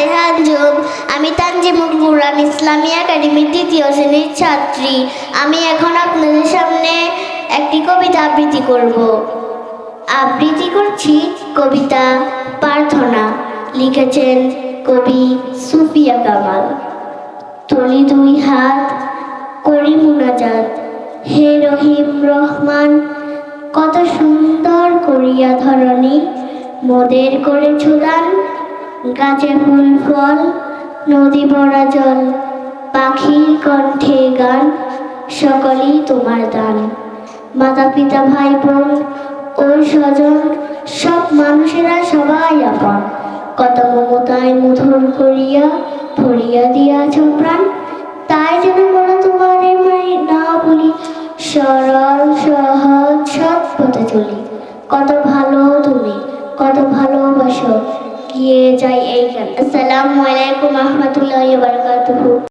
ফাতেহা আঞ্জুম আমি তানজিমুল কুরআন ইসলামী একাডেমির দ্বিতীয় শ্রেণির ছাত্রী। আমি এখন আপনাদের সামনে একটি কবিতা আবৃত্তি করব। আবৃত্তি করছি কবিতা প্রার্থনা। লিখেছেন কবি সুফিয়া কামাল। তুলি দুই হাত করি মুনাজাত। হে রহিম রহমান, কত সুন্দর করিয়া ধরণী। মোদের করে দান গাছে ফুল, ফল, নদী ভরা জল, পাখির কণ্ঠে গান, সকলেই তোমার দান। মাতা, পিতা, ভাই, বোন ও স্বজন, সব মানুষেরা সবাই আপন। কত মমতায় মধুর করিয়া, ভরিয়া দিয়াছ প্রাণ। তাই যেন মোরা তোমার না বলি, সরল, সহজ সব পথে চলি। কত ভালো তুমি, কত ভালোবাসো গিয়ে যাই এই গান আসসালামু আলাইকুম রহমতুল্লাহ